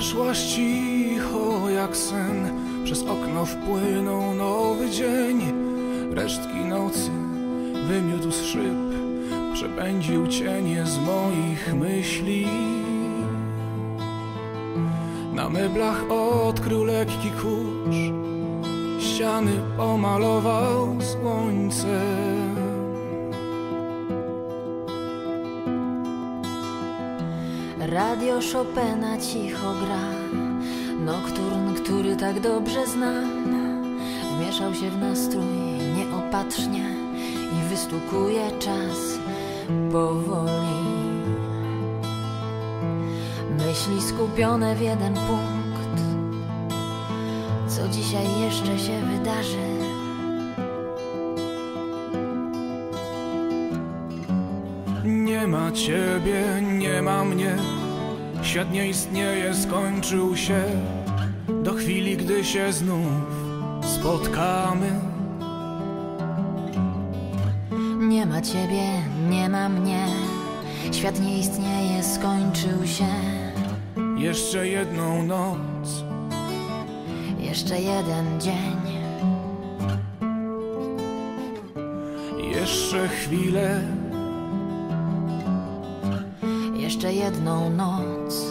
Przeszłaś cicho jak sen. Przez okno wpłynął nowy dzień. Resztki nocy wymiótł z szyb. Przepędził cienie z moich myśli. Na meblach odkrył lekki kurz. Ściany pomalował słońcem Radio Chopina cicho gra. Nokturn, który tak dobrze znam Wmieszał się w nastrój nieopatrznie I wystukuje czas powoli. Myśli skupione w jeden punkt. Co dzisiaj jeszcze się wydarzy? Nie ma ciebie, nie ma mnie Świat nie istnieje, skończył się. Do chwili, gdy się znów spotkamy. Nie ma ciebie, nie ma mnie. Świat nie istnieje, skończył się. Jeszcze jedną noc. Jeszcze jeden dzień. Jeszcze chwilę Jeszcze jedną noc.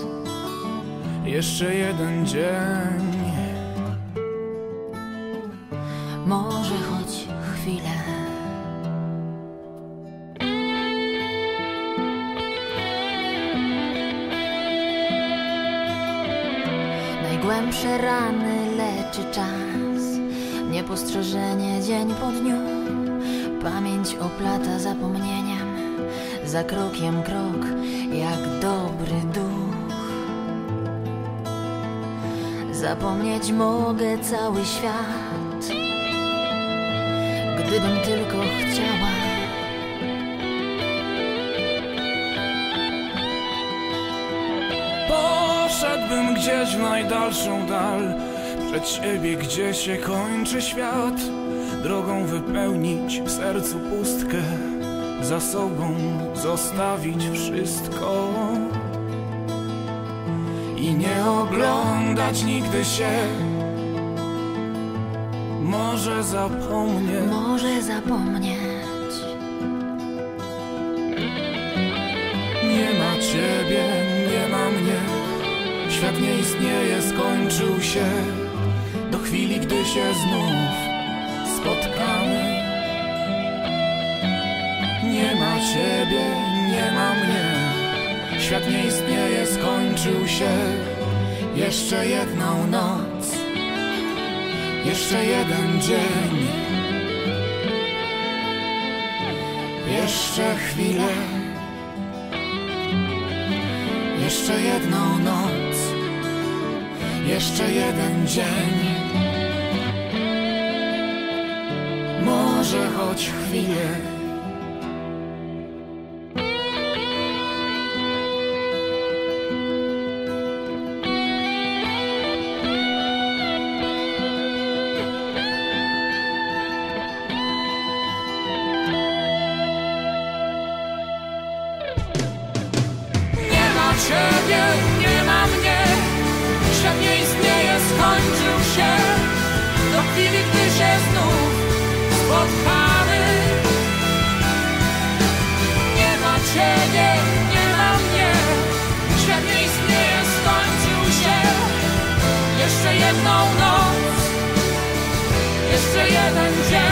Jeszcze jeden dzień. Może choć chwilę. Najgłębsze rany leczy czas. Niepostrzeżenie dzień po dniu. Pamięć oplata zapomnieniem Za krokiem krok jak dobry duch. Zapomnieć mogę cały świat Gdybym tylko chciała. Poszedłbym gdzieś w najdalszą dal Przed siebie, gdzie się kończy świat. Drogą wypełnić w sercu pustkę Za sobą zostawić wszystko. I nie oglądać nigdy się. Może zapomnę Może zapomnieć. Nie ma ciebie, nie ma mnie. Świat nie istnieje, skończył się. Do chwili, gdy się znów ciebie, nie ma mnie. Świat nie istnieje, skończył się. Jeszcze jedną noc. Jeszcze jeden dzień. Jeszcze chwilę. Jeszcze jedną noc, jeszcze jeden dzień. Może choć chwilę. Skończył się Do chwili, gdy się znów spotkamy. Nie ma ciebie, nie ma mnie. Świat nie istnieje, skończył się. Jeszcze jedną noc Jeszcze jeden dzień